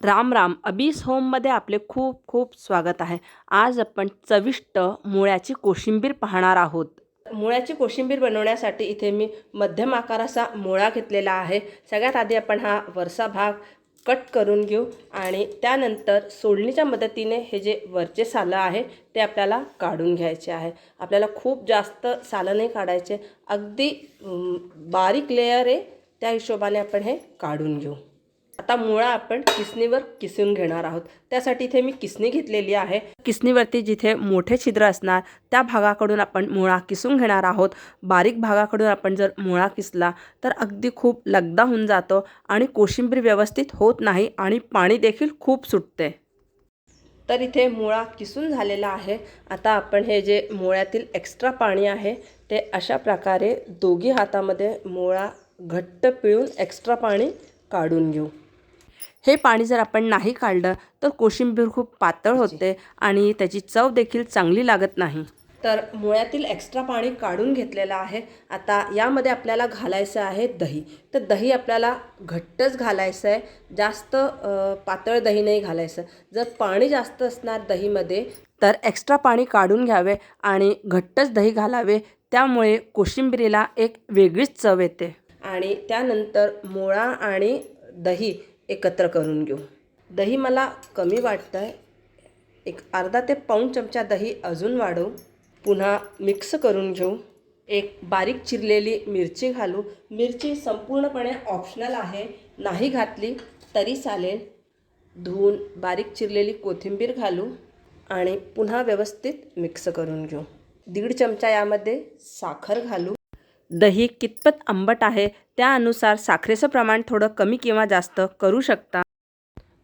राम राम. अबीस होममध्ये आपले खूप खूप स्वागत आहे. आज आपण चविष्ट मुळ्याची कोशिंबीर पाहणार आहोत. मुळ्याची कोशिंबीर बनवण्यासाठी इथे मी मध्यम आकाराचा मुळा घेतलेला आहे. सगळ्यात आधी आपण हा वरचा भाग कट करून घेऊ आणि त्यानंतर सोडणीच्या मदतीने हे जे वरचे सालं आहे ते आपल्याला काढून घ्यायचे आहे. आपल्याला खूप जास्त सालं नाही काढायचे. अगदी बारीक लेयर आहे त्या हिशोबाने आपण हे काढून घेऊ. आता मुळा आपण किसणीवर किसून घेणार आहोत. त्यासाठी इथे मी किसणी घेतलेली आहे. किसणीवरती जिथे मोठे छिद्र असणार त्या भागाकडून आपण मुळा किसून घेणार आहोत. बारीक भागाकडून आपण जर मुळा किसला तर अगदी खूप लगदा होऊन जातो आणि कोशिंबीर व्यवस्थित होत नाही आणि पाणी देखील खूप सुटते. तर इथे मुळा किसून झालेला आहे. आता आपण हे जे मुळ्यातील एक्स्ट्रा पाणी आहे ते अशा प्रकारे दोघी हातामध्ये मुळा घट्ट पिळून एक्स्ट्रा पाणी काढून घेऊ. हे पाणी जर आपण नाही काढलं तर कोशिंबीर खूप पातळ होते आणि त्याची चव देखील चांगली लागत नाही. तर मुळ्यातील एक्स्ट्रा पाणी काढून घेतलेलं आहे. आता यामध्ये आपल्याला घालायचं आहे दही. तर दही आपल्याला घट्टच घालायचं आहे. जास्त पातळ दही नाही घालायचं. जर पाणी जास्त असणार दहीमध्ये तर एक्स्ट्रा पाणी काढून घ्यावे आणि घट्टच दही घालावे. त्यामुळे कोशिंबिरीला एक वेगळीच चव येते. आणि त्यानंतर मुळा आणि दही एकत्र करून घेऊ. दही मला कमी वाटतं आहे एक अर्धा ते पाऊण चमचा दही अजून वाढवू. पुन्हा मिक्स करून घेऊ. एक बारीक चिरलेली मिरची घालू. मिरची संपूर्णपणे ऑप्शनल आहे. नाही घातली तरी चालेल. धुवून बारीक चिरलेली कोथिंबीर घालू आणि पुन्हा व्यवस्थित मिक्स करून घेऊ. दीड चमचा यामध्ये साखर घालू. दही कितपत आंबट आहे त्यानुसार साखरेचं प्रमाण थोडं कमी किंवा जास्त करू शकता.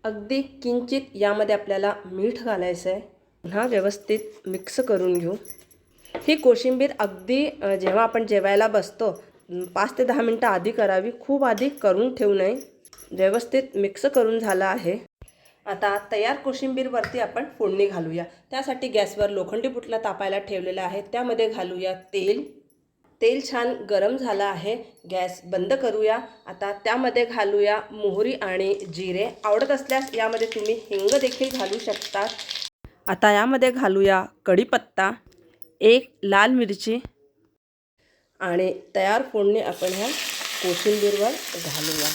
अगदी किंचित यामध्ये आपल्याला मीठ घालायचं आहे. पुन्हा व्यवस्थित मिक्स करून घेऊ. ही कोशिंबीर अगदी जेव्हा आपण जेवायला बसतो पाच ते दहा मिनटं आधी करावी खूप आधी करून ठेवू नये. व्यवस्थित मिक्स करून झालं आहे. आता तयार कोशिंबीरवरती आपण फोडणी घालूया. त्यासाठी गॅसवर लोखंडी बुटला तापायला ठेवलेला आहे. त्यामध्ये घालूया तेल. तेल छान गरम झालं आहे. गॅस बंद करूया. आता त्यामध्ये घालूया मोहरी आणि जिरे. आवडत असल्यास यामध्ये तुम्ही हिंग देखील घालू शकता आता यामध्ये घालूया कढीपत्ता एक लाल मिरची आणि तयार फोडणी आपण ह्या कोशिंबीरवर घालूया.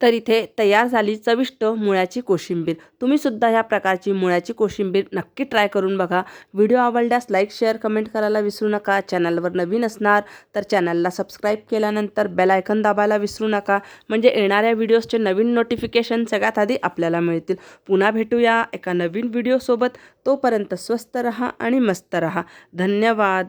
तर इथे तयार झाली चविष्ट मुळ्याची कोशिंबीर. तुम्हीसुद्धा ह्या प्रकारची मुळ्याची कोशिंबीर नक्की ट्राय करून बघा. व्हिडिओ आवडल्यास लाईक शेअर कमेंट करायला विसरू नका. चॅनलवर नवीन असणार तर चॅनलला सबस्क्राईब केल्यानंतर बेल आयकन दाबायला विसरू नका. म्हणजे येणाऱ्या व्हिडिओजचे नवीन नोटिफिकेशन सगळ्यात आधी आपल्याला मिळतील. पुन्हा भेटूया एका नवीन व्हिडिओसोबत. तोपर्यंत स्वस्त रहा आणि मस्त रहा. धन्यवाद.